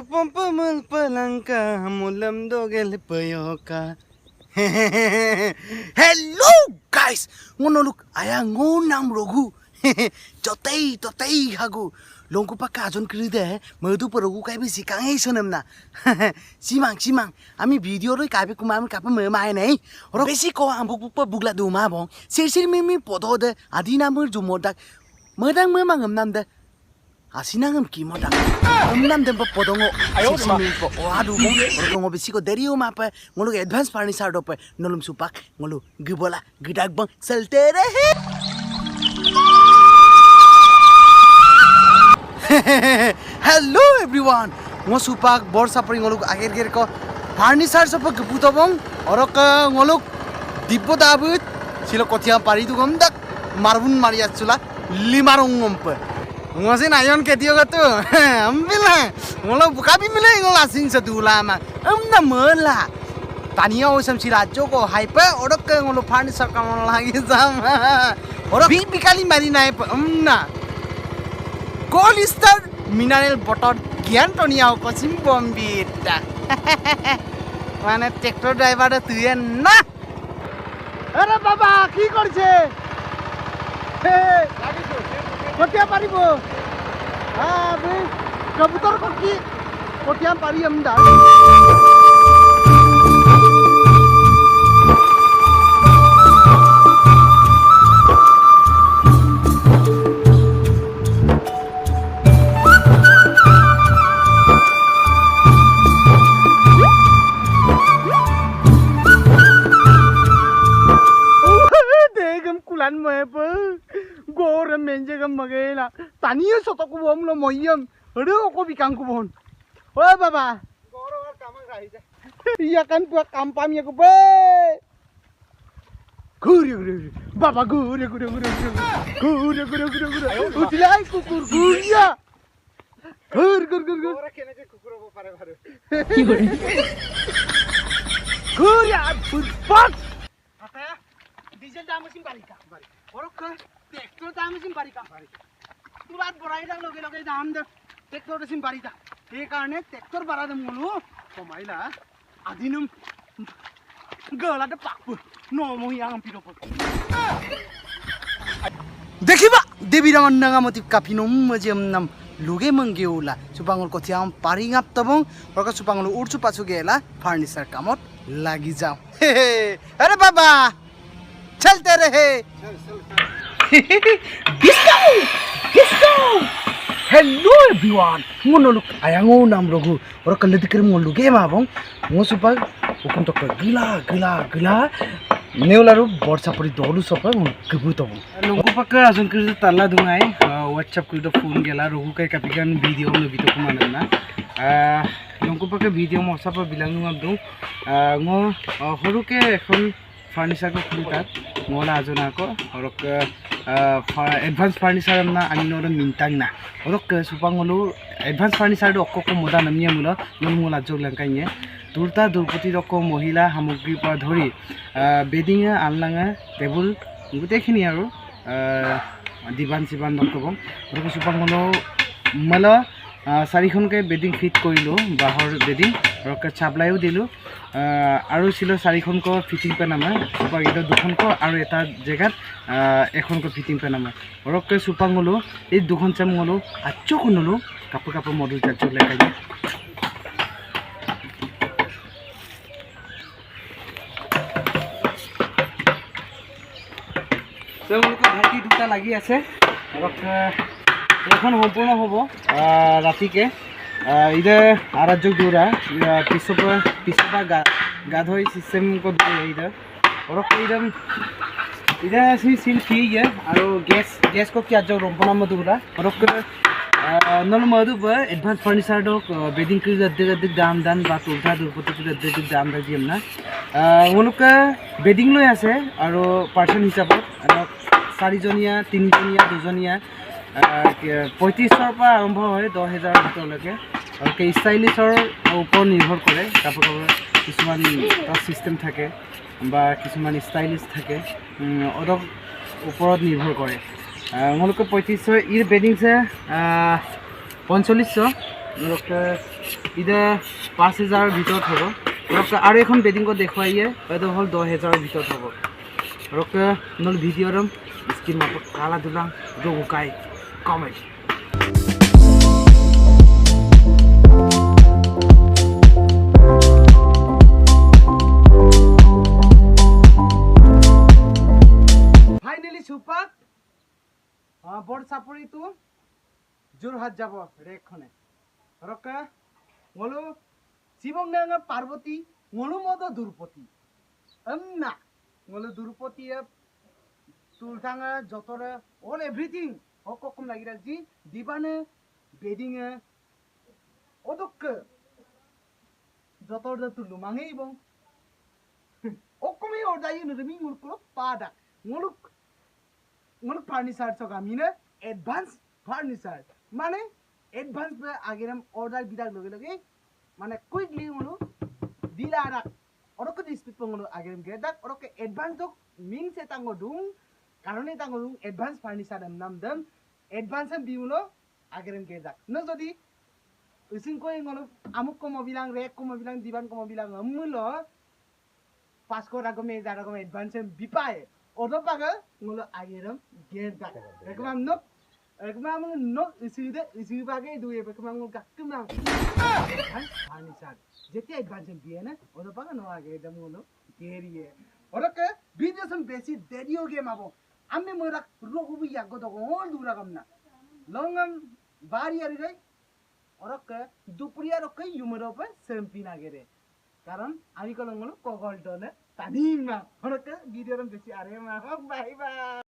प्रपमल पलंका मुलम दो गेल पयोका hello guys आया आयाङ्गो नाम रोगु जतै ततै खागु लङ्कु पाक्का अजून क्रिदे मधु परोगु काय बेसी काङै ना सिमाङ सिमाङ भिडियो रै कापे है र बेसी को आम्बु पुप बुग्ला दुमा भङ सिरसिर मिमी पदो दे आदि नाम जुमो दाक म 아시나금 기모다 음남된 법 보동어 시시민 법 와두 뭐 그런 거 비시고 데리오 마페 ngolo advance furniture dope nolom supak ngolo gibola gidak bang seltere hello everyone ngo supak bor sapri ngolo ager ger ko furniture sop gibuto bang orok ngolo dibbo dabut silo kothia pari du gomdak marbun maria chula limarong ngompe ngosin ayon ke tio gatu ambila ngolo bukabi mile ngola sing satu lama amna mela tania o sam sira joko haipe orok ke ngolo phani sakam lagi jam orok bi bikali mari nai amna gold star mineral bottle জ্ঞান টনিয়া কসিম বম্বিটা মানে tractor driver তুই না আরে বাবা কি করছে কতিয়া পাৰিব। কবুতৰ কি কতিয়া পাৰি আমদা gam magela. Taniyo soto ko bom lo moyam. Ado ko bikang ko bon. O baba. Goro ar kamang rahi Iya kan gua kampam ya ko be. Guri guri Baba guri guri guri guri guri guri guri. Utilai kukur guria. Gur gur gur gur. Gora kene je kukur ko pare pare. Guria fuck. Ataya diesel দাম আছিল বাৰিষা বৰক তুলাত বৰাই লগে লগে দাম দে। Tractor আছিল বাৰিষা সেইকাৰণে ট্ৰেক্টৰ দাম বোলো। কমাইলা। আদিনম গলাতে পাকবো নমহিয়া আম্পিৰ দেখিবা দেবী রামান নাঙামতি কাপিনম মজিয়াম নাম। লুগে মঙ্গেউলা সুপাঙল কঠিয়াম পাৰি গাপ তবং। ওরকা সুপাঙল উড়ছু পাছু গেলা ফার্নিচার কামত লাগি যাও। হে হে আরে বাবা! চলতে রহে disco Let's go! Hello everyone! Ngunuluk ayang unam rogu. Orang kalau dikirim ngunuluk game abang. Ngusupa ukum toko gila gila gila. Neularu bor sapuri dolu sapa ngun kebu tau. Lugu pakai asun kerja tala dungai. WhatsApp kiri to phone gila. Rogu kayak kapikan video ngun lebih toko mana na. Lugu pakai video mau sapa bilang ngun abdo. Ngun horu ke phone. Fanisa ko kulitat, mula azunako, orang advance furniture না আমি নৰন মিনটাং না হৰক সুপাংলো advance furniture অক্ক মোদা নামিয়া মুল নন মোলা jug লাংকাইয়ে দুৰ্তা দুৰ্পতি মহিলা সামগ্ৰীৰ পৰা ধৰি বেডিঙে আনলাঙে table গোটেইখিনি আৰু দিবান চিবান নক'ব গতিকে চুপাংখনো মালা চাৰিখনকৈ বেডিং ফিট কৰিলোঁ বাঁহৰ বেডিং আৰু চাপ্লাইও দিলোঁ। আৰু ছিল চাৰিখনকৈ ফিটিং পেন আমাৰ। চুপাকেইটা দুখনকৈ আৰু এটা জেগাত এখনকৈ ফিটিং পেন আমাৰ। সৰহকৈ চুপাং গ'লোঁ এই দুখন চাম গ'লোঁ আচ্ছ শুনিলোঁ কাপোৰ কাপোৰ মডেল চাৰ্জ লেখাই তেওঁলোকৰ ভাইটি দুটা লাগি আছে। এখন সম্পূৰ্ণ হ'ব ৰাতিকে। ইদে আরাধ্য দৌড়া পিছৰ পৰা পিছৰ পৰা গা গা ধুই চিষ্টেম কৰি ইদে। ধৰক ইদম ইদে সি সিল ফি ইয়ে আৰু গেছ গেছ কো কিয়া জগ ৰম্পনা মধুরা ধৰক নল মধু এডভান্স ফার্নিচার ডক বেডিং কি গদ্দে গদ্দে দাম দান বা তুলঠা দুপতি কি গদ্দে গদ্দে দাম দা জিম না। তেওঁলোকে বেডিং লৈ আছে, আৰু পাৰ্চন হিচাপত ধৰক চাৰিজনীয়া, তিনিজনীয়া, দুজনীয়া পঁয়ত্ৰিছৰ পৰা আৰম্ভ হয়, দহ হেজাৰৰ ভিতৰলৈকে। আৰু কি ষ্টাইলিছৰ ওপৰত নিৰ্ভৰ কৰে। কাপোৰ কাপোৰ কিছুমান টাচ থাকে বা কিছুমান ষ্টাইলিছ থাকে। অলপ ওপৰত নিৰ্ভৰ কৰে। তেওঁলোকে পঁয়ত্ৰিছশ ইৰ বেডিংছে পঞ্চল্লিছশ। ধৰক এতিয়া পাঁচ হেজাৰৰ ভিতৰত হ'ব। ধৰক আৰু এখন বেডিংকত দেখুৱাইয়ে এইটো হ'ল দহ হেজাৰৰ ভিতৰত হ'ব। ধৰক নহ'লে ভিডিঅ'ৰ মাপত কালা দুলাং জগুকাই কমেণ্ট ফাইনেলি চুপাক বৰ চাপৰিটো যোৰহাট যাব ৰেকখনে। ধৰক, মলো শিৱং পাৰ্বতী, মলো মদ দুৰ্পতি। না মলো দুৰ্পতিয়ে তুলথাঙা যতরে all everything hokkum nagirazi dibane bedinge odokke jotorda tu lumange ibong okkumi odai ni rimi ngulkulo pada nguluk nguluk furniture chok amine advance furniture mane advance ba agiram order bidak loge loge mane quickly ngulu dilara odokke dispit pongulu agiram gedak odokke advance dok min se tango dung কারণে তাঙ্গ advance furniture নাম দাম advance আমি দিওঁ ন আগেৰে গেজাক ন যদি ইচিংকৈ আমুক কমবিলাং rake কমবিলাং দিবান কমবিলাং আমি ল পাঁচশ টাকা মে হাজাৰ টাকা এডভান্স আমি বি পায় অত পাগল মোলো আগেৰে গেজাক ৰেকমাম ন ৰেকমাম ন ইচিৰিতে ইচিৰি পাগে দুই ৰেকমাম গাকটো মাম যেতিয়া এডভান্স আমি দিয়ে নে অত পাগল ন আগে একদম মোলো গেৰিয়ে ওৰকে বিজনেচ বেশি দেৰিও গেম আবো আমি মোরা রোগবি ইয়াগো দগো ওল দুরাগাম না লঙ্গাম বাড়ি আর গাই ওরকে দুপুরিয়া রকে ইউমেরোপে সেম্পি না গেরে কারণ আমি কলঙ্গলো কগলটনে তানিম না ওরকে ভিডিওর বেশি আরে মা বাই বাই